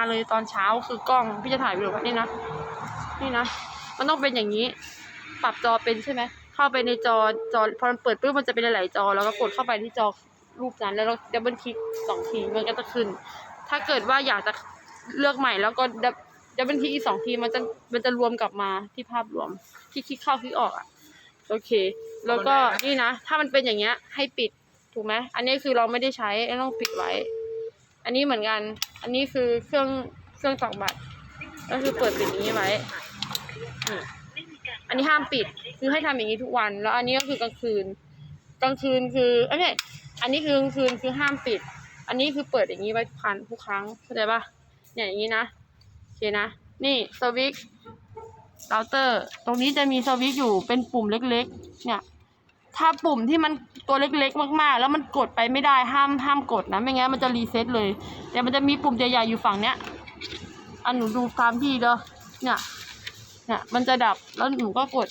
มาเลยตอนเช้าคือกล้องพี่จะถ่ายวิดีโอไว้นี่นะ นี่นะ มันต้องเป็นอย่างนี้ ปรับจอเป็นใช่ไหม เข้าไปในจอจอพอมันเปิดปุ๊บมันจะเป็นหลายๆจอ แล้วก็กดเข้าไปที่จอรูปนั้น แล้วเราดับเบิลคลิกสองทีมันก็จะขึ้น ถ้าเกิดว่าอยากจะเลือกใหม่แล้วก็ดับดับเบิลคลิกอีกสองทีมันจะมันจะรวมกลับมาที่ภาพรวมคลิกคลิกเข้าคลิกออกอะโอเค แล้วก็นี่นะ ถ้ามันเป็นอย่างเงี้ยให้ปิดถูกไหมอันนี้คือเราไม่ได้ใช้ต้องปิดไว้ นนี้เหมือนกัน อันนี้คือเครื่องเครื่องตอกบัตร ก็คือเปิดปิดอย่างนี้ไว้นี่อันนี้ห้ามปิด คือให้ทำอย่างนี้ทุกวัน แล้วอันนี้ก็คือกลางคืน กลางคืนคือเอ้ยไม่อันนี้คือกลางคืนคือห้ามปิด อันนี้คือเปิดอย่างนี้ไว้ทุกครั้งทุกครั้ง เข้าใจปะเนี่ยอย่างนี้นะ โอเคนะ นี่สวิตช์เราเตอร์ ตรงนี้จะมีสวิตช์อยู่เป็นปุ่มเล็กๆ เนี่ย ถ้าปุ่มที่มันตัวเล็กๆ มากๆ แล้วมันกดไปไม่ได้ห้ามห้ามกดนะไม่งั้นมันจะรีเซ็ตเลย แต่มันจะมีปุ่มใหญ่ๆอยู่ฝั่งเนี้ยอันหนูดูตามที่เด้อเนี่ยเนี่ยมันจะดับแล้วหนูก็กด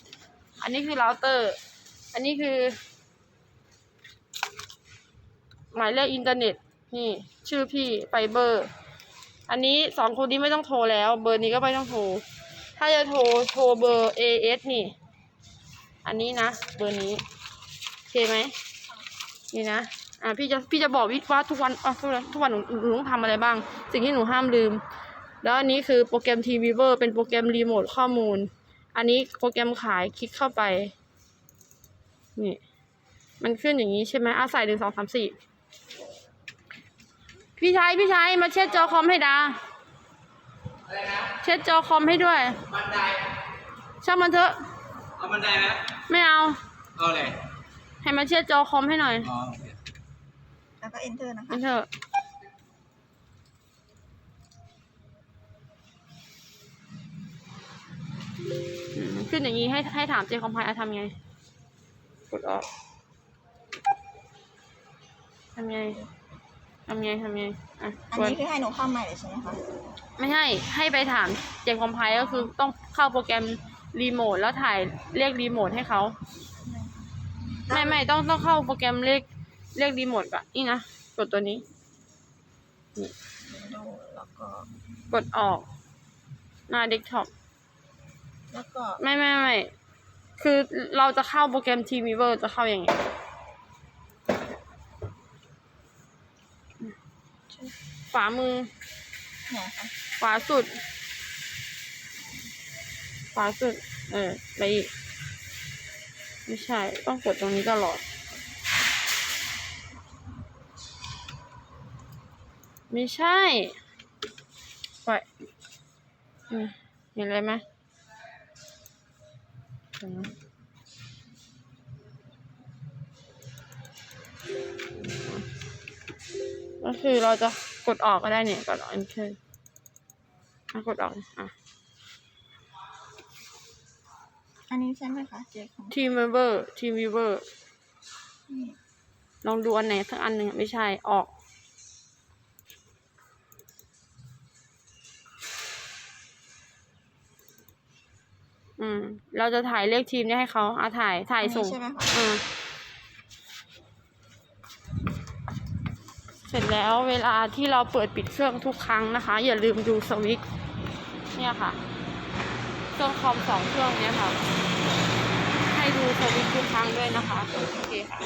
อันนี้คือเราเตอร์ อันนี้คือ หมายเลขอินเทอร์เน็ตนี่ชื่อพี่ไฟเบอร์ อันนี้สองคนนี้ไม่ต้องโทรแล้ว เบอร์นี้ก็ไม่ต้องโทร ถ้าจะโทรโทรเบอร์ AS นี่ อันนี้นะ เบอร์นี้ เคไหมนี่นะอ่าพี่จะพี่จะบอกวิว่าทุกวันอะทุกวันทุกวันหนูหนูต้องทำอะไรบ้าง สิ่งที่หนูห้ามลืม แล้วอันนี้คือโปรแกรม t v i e w e r เป็นโปรแกรมรีโมทข้อมูล อันนี้โปรแกรมขายคลิกเข้าไป นี่ มันขึ้นอย่างนี้ใช่ไหมอะใส่หนึ่งสองสามสี่พี่ชายพี่ชายมาเช็ดจอคอมให้ดาอะไรนะเช็ดจอคอมให้ด้วยบันไดช่างมันเถอะ เอาบันไดไหมไม่เอา เอาเลย ให้มาเช็ดจอคอมให้หน่อยอ๋อโอเคแล้วก็ enter นะคะ มันเถอะอืมขึ้นอย่างนี้ให้ให้ถามเจคอมไพอะทำไง กดออกทำไงทำไงทำไงอะอันกด นี้คือให้หนูเข้าใหม่เลยใช่ไหมคะไม่ใช่ให้ไปถามเจคอมไพก็คือต้องเข้าโปรแกรมรีโมทแล้วถ่ายเรียกรีโมทให้เขา ไม่ไม่ต้องต้องเข้าโปรแกรมเรียกเรียกรีโมทก่อนนี่นะ กดตัวนี้ดูแล้วก็กดออกหน้าเดสก์ท็อปแล้วก็ไม่ไม่ไม่คือเราจะเข้าโปรแกรม t v i e w e r จะเข้าอย่างไงฝามือเนี่ยค่ะขวาสุดขวาสุด เออไปอีก ไม่ใช่ ต้องกดตรงนี้ตลอด ไม่ใช่ไปเห็นอะไรไหมก็คือเราจะกดออกก็ได้เนี่ยกดออก enter อะกดออกอะ อันนี้ใช่ไหมคะเจ๊ของทีมเวอร์ทีมวีเวอร์นี่ลองดูอันไหนสักอันหนึ่งอะไม่ใช่ออก อืม เราจะถ่ายเลขทีมเนี่ยให้เขาอะถ่ายถ่ายอันส่นี้งใช่ไหมคะอืมเสร็จแล้วเวลาที่เราเปิดปิดเครื่องทุกครั้งนะคะ อย่าลืมดูสวิตช์เนี่ยค่ะ เครื่องคอมสองเครื่องเนี้ยค่ะ ให้ดูสวิตช์ทุกครั้งด้วยนะคะ โอเคค่ะ